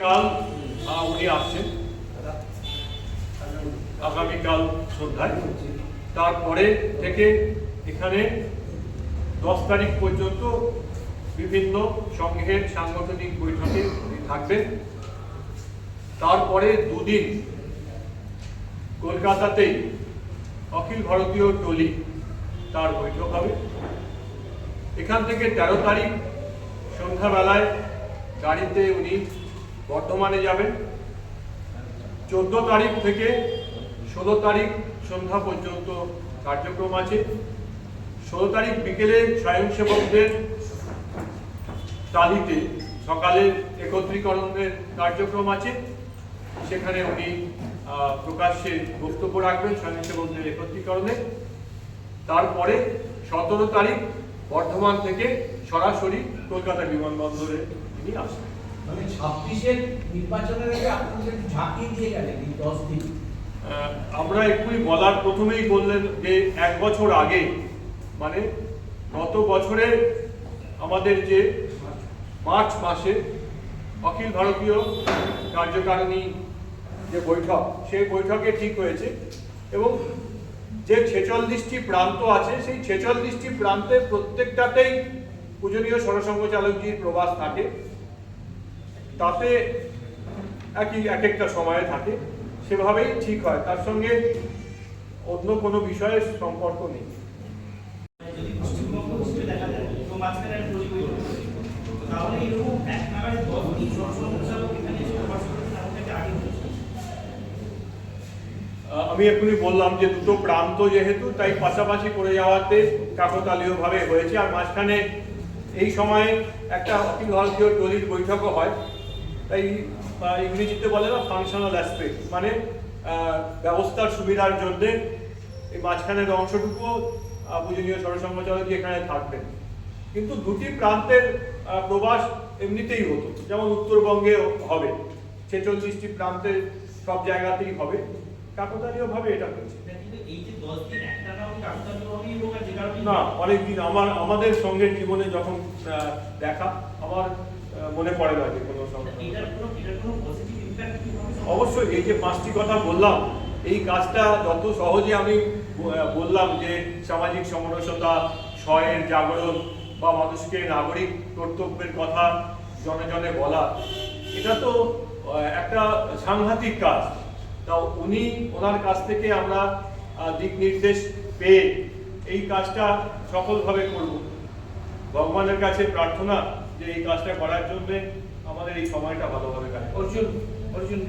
কাল উনি আসছেন আগামীকাল সন্ধ্যায় তারপরে থেকে এখানে দশ তারিখ পর্যন্ত বিভিন্ন সংঘের সাংগঠনিক বৈঠকে উনি থাকবেন। তারপরে দুদিন কলকাতাতেই অখিল ভারতীয় টলি তার বৈঠক হবে। এখান থেকে তেরো তারিখ সন্ধ্যাবেলায় গাড়িতে উনি বর্ধমানে যাবেন চোদ্দ তারিখ থেকে ষোলো তারিখ সন্ধ্যা পর্যন্ত কার্যক্রম আছে। ষোলো তারিখ বিকেলে স্বয়ংসেবকদের তালিতে সকালে একত্রীকরণের কার্যক্রম আছে। সেখানে উনি প্রকাশ্যে বক্তব্য রাখবেন স্বয়ংসেবকদের একত্রীকরণে। তারপরে সতেরো তারিখ বর্ধমান থেকে সরাসরি কলকাতা বিমানবন্দরে তিনি আসবেন। মানে ছাব্বিশের নির্বাচনের আগে আপনাদের ঝাঁকি দিয়ে গেলেন এই দশ দিন। আমরা এক্ষুনি বলার প্রথমেই বললেন যে এক বছর আগে মানে গত বছরে আমাদের যে মার্চ মাসে অখিল ভারতীয় কার্যকারিণী যে বৈঠক, সেই বৈঠকে ঠিক হয়েছে এবং যে ছেচল্লিশটি প্রান্ত আছে, সেই ছেচল্লিশটি প্রান্তের প্রত্যেকটাতেই পূজনীয় সরসংঘ চালকজির প্রবাস থাকে। তাতে একই এক একটা সময়ে থাকে। সেভাবেই ঠিক হয়। তার সঙ্গে অন্য কোনো বিষয়ের সম্পর্ক নেই। আমি এখনই বললাম যে দুটো প্রান্ত যেহেতু তাই পাশাপাশি করে যাওয়াতে কাকতালীয়ভাবে হয়েছে। আর মাঝখানে এই সময়ে একটা অখিল ভারতীয় টলির বৈঠকও হয়। তাই ইংরেজিতে বলে না ফাংশনাল অ্যাসপেক্ট মানে ব্যবস্থার সুবিধার জন্যে এই মাঝখানের অংশটুকুও পূজনীয় সরসংঘচালক এখানে থাকবেন কিন্তু দুটি প্রান্তের প্রবাস এমনিতেই হতো যেমন উত্তরবঙ্গে হবে ছেচল্লিশটি প্রান্তে সব জায়গাতেই হবে কাকতালীয়ভাবে এটা হয়েছে। না অনেকদিন আমার আমাদের সঙ্গে জীবনে যখন দেখা আমার মনে পড়ে না যে কোনো অবশ্যই এই যে পাঁচটি কথা বললাম এই কাজটা যত সহজে আমি বললাম যে সামাজিক সমরসতা স্বয়ের জাগরণ বা মানুষকে নাগরিক কর্তব্যের কথা জনে জনে বলা এটা তো একটা সাংঘাতিক কাজ। তা উনি ওনার কাছ থেকে আমরা দিক নির্দেশ পেয়ে এই কাজটা সফলভাবে করব। ভগবানের কাছে প্রার্থনা যে এই কাজটা করার জন্য আমাদের এই সময়টা ভালোভাবে কাজ অর্জুন অর্জুন